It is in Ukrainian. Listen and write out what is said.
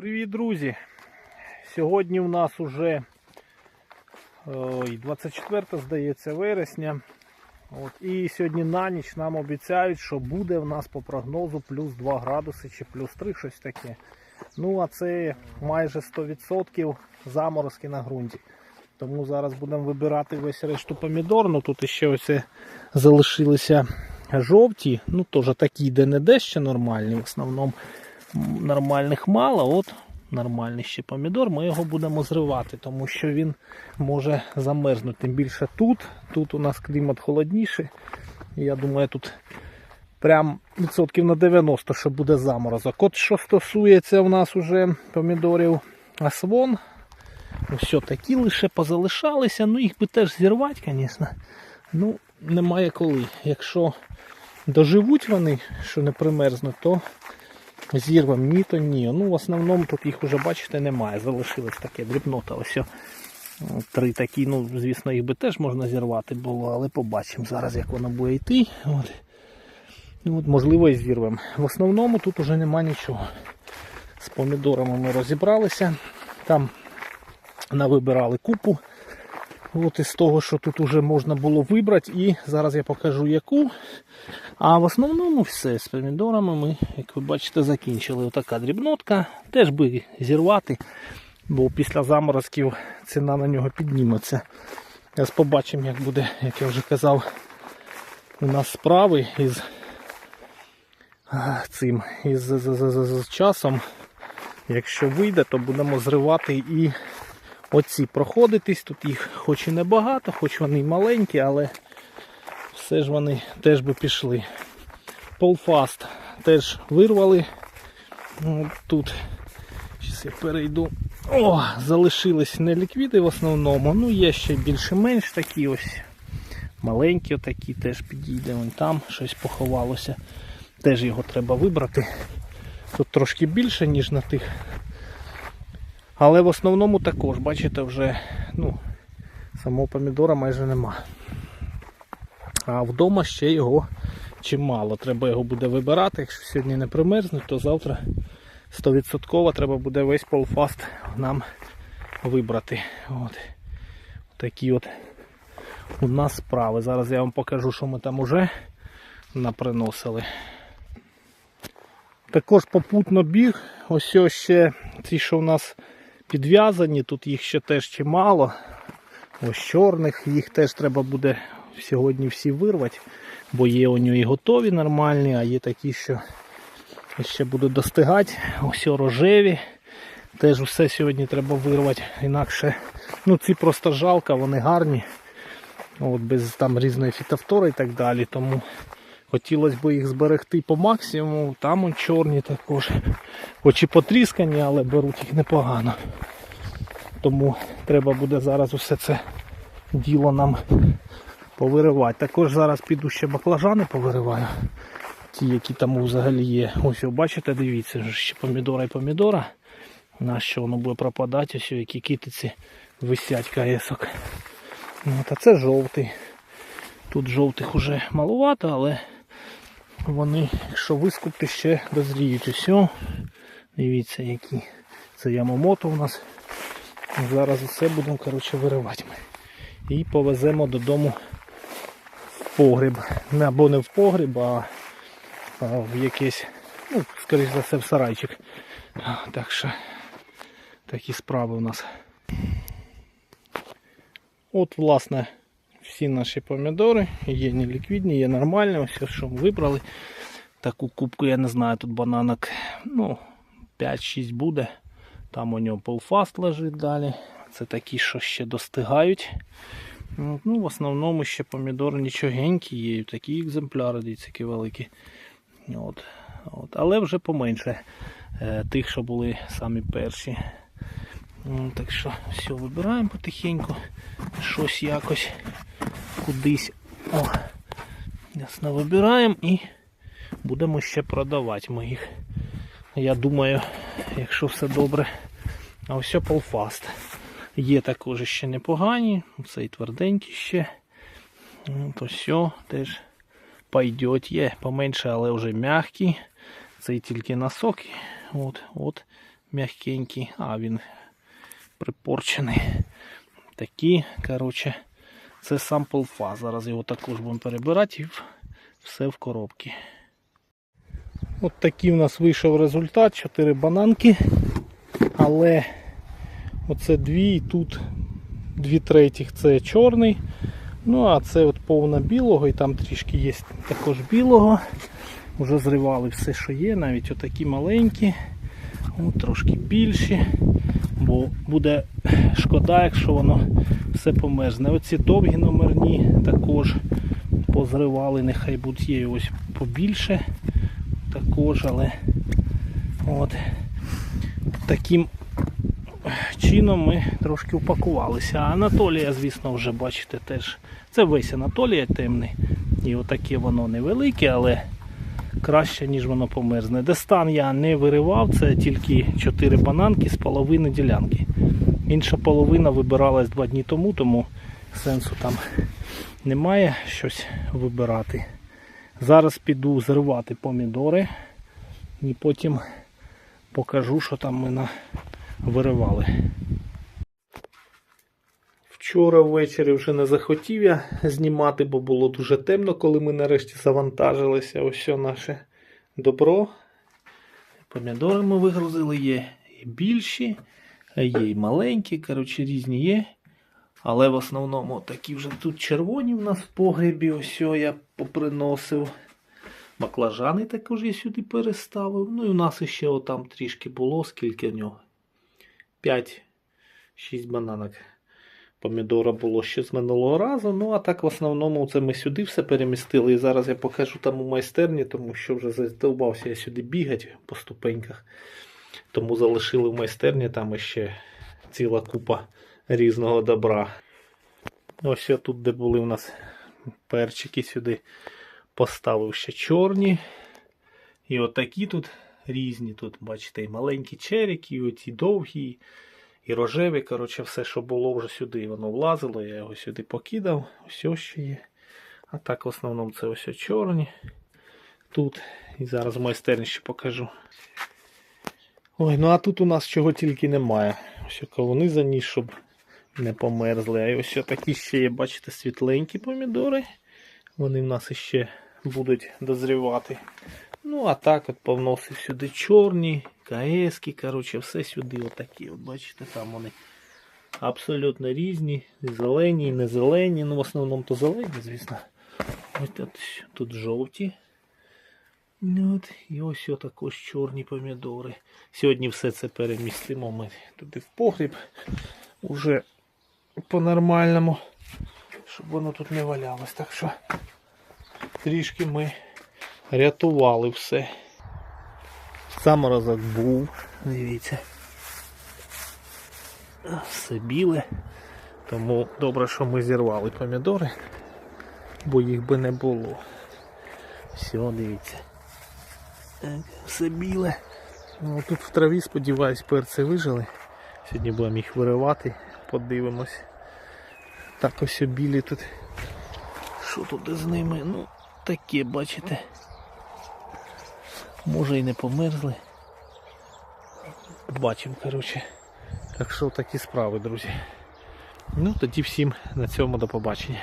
Привіт, друзі! Сьогодні у нас уже ой, 24 здається вересня. От, і сьогодні на ніч нам обіцяють, що буде в нас по прогнозу плюс 2 градуси чи плюс 3, щось таке. Ну, а це майже 100% заморозки на ґрунті. Тому зараз будемо вибирати весь решту помідор. Ну тут ще оце залишилися жовті. Ну теж такі де-не-де ще нормальні. В основному нормальних мало. От нормальний ще помідор. Ми його будемо зривати, тому що він може замерзнути. Тим більше тут. Тут у нас клімат холодніший. Я думаю, тут прям відсотків на 90, що буде заморозок. От що стосується у нас уже помідорів Асвон, все такі лише позалишалися. Ну їх би теж зірвати, звісно. Ну, немає коли. Якщо доживуть вони, що не примерзнуть, то зірвем ні, то ні. Ну, в основному тут їх вже, бачите, немає. Залишилось таке дрібнота. Ось три такі, ну, звісно, їх би теж можна зірвати було, але побачимо зараз, як воно буде йти. От. Ну, от, можливо, і зірвемо. В основному тут уже нема нічого. З помідорами ми розібралися. Там навибирали купу. От із того, що тут вже можна було вибрати, і зараз я покажу яку. А в основному все з помідорами ми, як ви бачите, закінчили. Отака дрібнотка. Теж би зірвати, бо після заморозків ціна на нього підніметься. Зараз побачимо, як буде, як я вже казав, у нас справи із цим із з, з, з, з, з часом. Якщо вийде, то будемо зривати і оці проходитись. Тут їх хоч і небагато, хоч вони й маленькі, але все ж вони теж би пішли. Полфаст теж вирвали. Ну, Тут зараз я перейду. О, залишились не ліквіди в основному. Ну, є ще більше-менш такі ось. Маленькі отакі теж підійде. Вон там щось поховалося. Теж його треба вибрати. Тут трошки більше, ніж на тих. Але в основному також, бачите, вже ну, самого помідора майже нема. А вдома ще його чимало. Треба його буде вибирати. Якщо сьогодні не примерзнуть, то завтра 100% треба буде весь полфаст нам вибрати. От. Такі от у нас справи. Зараз я вам покажу, що ми там уже наприносили. Також попутно біг. Ось ще ці, що у нас підв'язані, тут їх ще теж чимало. Ось чорних, їх теж треба буде сьогодні всі вирвати, бо є у нього і готові нормальні, а є такі, що ще будуть достигати. Ось рожеві. Теж все сьогодні треба вирвати. Інакше ну ці просто жалко, вони гарні. От, Без там різної фітофтори і так далі. Тому хотілося б їх зберегти по максимуму. Там он чорні також. Хоч потріскані, але беруть їх непогано. Тому треба буде зараз усе це діло нам повиривати. Також зараз піду ще баклажани повириваю. Ті, які там взагалі є. Ось, бачите, дивіться, ще помідора і помідора. На що воно буде пропадати, ось які китиці висять каесок. От, а це жовтий. Тут жовтих уже маловато, але вони, якщо вискупти, ще дозріють. Ось, дивіться, які. Це ямомото у нас. Зараз усе будемо коротше, виривати. ми. І повеземо додому в погріб. Не, або не в погріб, а, в якийсь, ну, скоріш за все, в сарайчик. Так що такі справи у нас. От, власне, всі наші помідори. Є неліквідні, є нормальні. Ось що ми вибрали. Таку кубку, я не знаю, тут бананок ну, 5-6 буде. Там у нього полфаст лежить далі. Це такі, що ще достигають. Ну, В основному ще помідори нічогенькі є. Такі екземпляри, дивіться, які великі. От, от. Але вже поменше е, тих, що були самі перші. Ну, так що все, вибираємо потихеньку. Щось якось кудись. О, ясно, вибираємо і будемо ще продавати ми їх. Я думаю, якщо все добре. А ось полфаст. Є також ще непогані, цей тверденький ще. То все теж пойдет. Є поменше, але вже м'які. Цей тільки носок. От, от м'ягенький, а він припорчений. Такі, коротше, це сампл фа. Зараз його також будемо перебирати і все в коробки. От такий в нас вийшов результат. 4 бананки. Але оце дві і тут дві третіх це чорний. Ну а це от повна білого і там трішки є також білого. Вже зривали все, що є, навіть отакі маленькі, от, трошки більші. Бо буде шкода, якщо воно все померзне. Оці довгі номерні також позривали, нехай будуть є ось побільше також, але от таким чином ми трошки упакувалися. А Анатолія, звісно, вже бачите теж. Це весь Анатолія темний. І отаке воно невелике, але краще, ніж воно померзне. Дестан я не виривав, це тільки 4 бананки з половини ділянки. Інша половина вибиралась два дні тому, тому сенсу там немає щось вибирати. Зараз піду зривати помідори і потім покажу, що там ми виривали. Вчора ввечері вже не захотів я знімати, бо було дуже темно, коли ми нарешті завантажилися. Ось наше добро. Помідори ми вигрузили, є і більші, є і маленькі, коротше, різні є. Але в основному такі вже тут червоні в нас в погребі. Ось я поприносив. Баклажани також я сюди переставив. Ну і у нас ще отам трішки було, скільки в нього. 5-6 бананок помідора було ще з минулого разу. Ну а так в основному це ми сюди все перемістили. І зараз я покажу там у майстерні, тому що вже задовбався я сюди бігати по ступеньках. Тому залишили в майстерні там ще ціла купа різного добра. Ось я тут, де були у нас перчики, сюди поставив ще чорні. І отакі тут різні. Тут, бачите, і маленькі черіки, і оці довгі, і рожеві. Коротше, все, що було вже сюди, воно влазило. Я його сюди покидав. Ось ще є. А так в основному це ось чорні. Тут. І зараз в майстерні ще покажу. Ой, ну а тут у нас чого тільки немає. Ось кавуни заніс, щоб не померзли. А й ось такі ще є, бачите, світленькі помідори. Вони в нас ще будуть дозрівати. Ну, а так от повносив сюди чорні, КСки, коротше, все сюди отакі. От бачите, там вони абсолютно різні. Зелені, не зелені. Ну, в основному то зелені, звісно. Ось тут, тут жовті. Ну, От, і ось також чорні помідори. Сьогодні все це перемістимо ми туди в погріб. Уже по-нормальному, щоб воно тут не валялось. Так що трішки ми рятували все. Заморозок був, дивіться. Все біле. Тому добре, що ми зірвали помідори, бо їх би не було. Все, дивіться. Так, все біле. Ну, тут в траві, сподіваюсь, перці вижили. Сьогодні будемо їх виривати, подивимось. Так ось білі тут. Що тут з ними? Ну, таке, бачите. Може і не померзли. Бачимо, коротше. Так що такі справи, друзі. Ну, тоді всім на цьому до побачення.